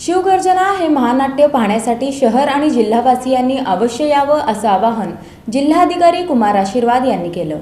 शिवगर्जना हे महानाट्य पाहण्यासाठी शहर आणि जिल्हावासियांनी अवश्य यावं असं आवाहन जिल्हाधिकारी कुमार आशीर्वाद यांनी केलं.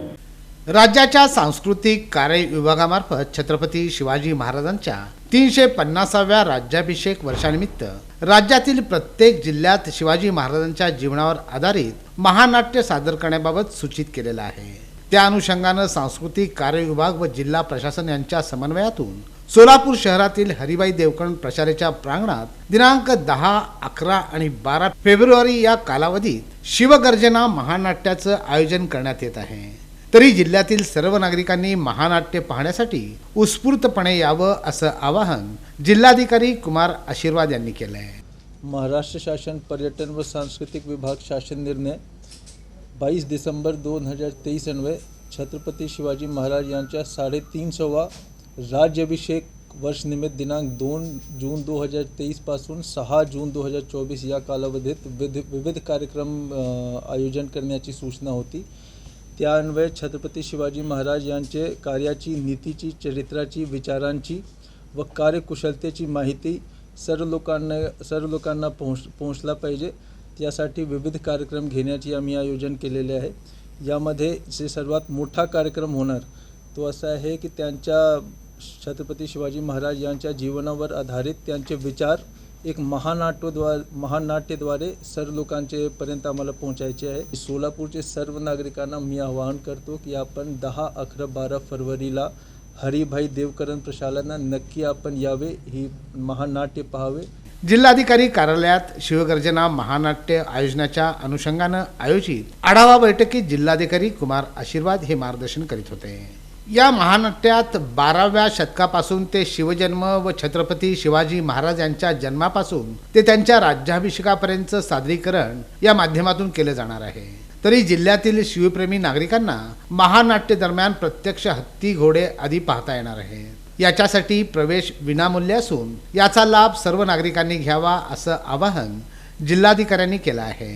राज्याच्या सांस्कृतिक कार्य विभागामार्फत छत्रपती शिवाजी महाराजांच्या तीनशे पन्नासाव्या राज्याभिषेक वर्षानिमित्त राज्यातील प्रत्येक जिल्ह्यात शिवाजी महाराजांच्या जीवनावर आधारित महानाट्य सादर करण्याबाबत सूचित केलेलं आहे. त्या अनुषंगानं सांस्कृतिक कार्य विभाग व जिल्हा प्रशासन यांच्या समन्वयातून सोलापूर शहरातील हरिबाई देवकण प्रशालेच्या प्रांगणात दिनांक दहा अकरा आणि बारा फेब्रुवारी या कालावधीत शिवगर्जना महानाट्याचं आयोजन करण्यात येत आहे. तरी जिल्ह्यातील सर्व नागरिकांनी महानाट्य पाहण्यासाठी उत्स्फूर्तपणे यावं असं आवाहन जिल्हाधिकारी कुमार आशीर्वाद यांनी केलं आहे महाराष्ट्र शासन पर्यटन व सांस्कृतिक विभाग शासन निर्णय बाईस डिसेंबर दोन हजार तेईस अन्वये छत्रपती शिवाजी महाराज यांच्या साडेतीनशेवा राज्याभिषेक वर्षनिमित्त दिनांक दोन जून दो हजार तेवीसपासून सहा जून दो हजार चोवीस या कालावधीत विध विविध कार्यक्रम आयोजन करण्याची सूचना होती. त्या अन्वये छत्रपती शिवाजी महाराज यांचे कार्याची नीतीची चरित्राची विचारांची व कार्यकुशलतेची माहिती सर्व लोकांना सर्व लोकांना पोहोच पोहोचला पाहिजे. त्यासाठी विविध कार्यक्रम घेण्याचे आम्ही आयोजन केलेले आहे. यामध्ये जे सर्वात मोठा कार्यक्रम होणार तो असा आहे की त्यांच्या छत्रपती शिवाजी महाराज यांच्या जीवनावर आधारित त्यांचे विचार एक महानाट्यद्वारे महानाट्यद्वारे सर्व लोकांचे पर्यंत आम्हाला पोहोचायचे आहे. सोलापूरचे सर्व नागरिकांना मी आवाहन करतो की आपण दहा अकरा बारा फरवरीला हरिभाई देवकरण प्रशालांना नक्की आपण यावे ही महानाट्य पाहावे. जिल्हाधिकारी कार्यालयात शिवगर्जना महानाट्य आयोजनाच्या अनुषंगानं आयोजित आढावा बैठकीत जिल्हाधिकारी कुमार आशीर्वाद हे मार्गदर्शन करीत होते. या महानाट्यात बाराव्या शतकापासून ते शिवजन्म व छत्रपती शिवाजी महाराज यांच्या जन्मापासून ते त्यांच्या राज्याभिषेकापर्यंत सादरीकरण या माध्यमातून केलं जाणार आहे. तरी जिल्ह्यातील शिवप्रेमी नागरिकांना महानाट्य दरम्यान प्रत्यक्ष हत्ती घोडे आदी पाहता येणार आहे. याच्यासाठी प्रवेश विनामूल्य असून याचा लाभ सर्व नागरिकांनी घ्यावा असं आवाहन जिल्हाधिकाऱ्यांनी केलं आहे.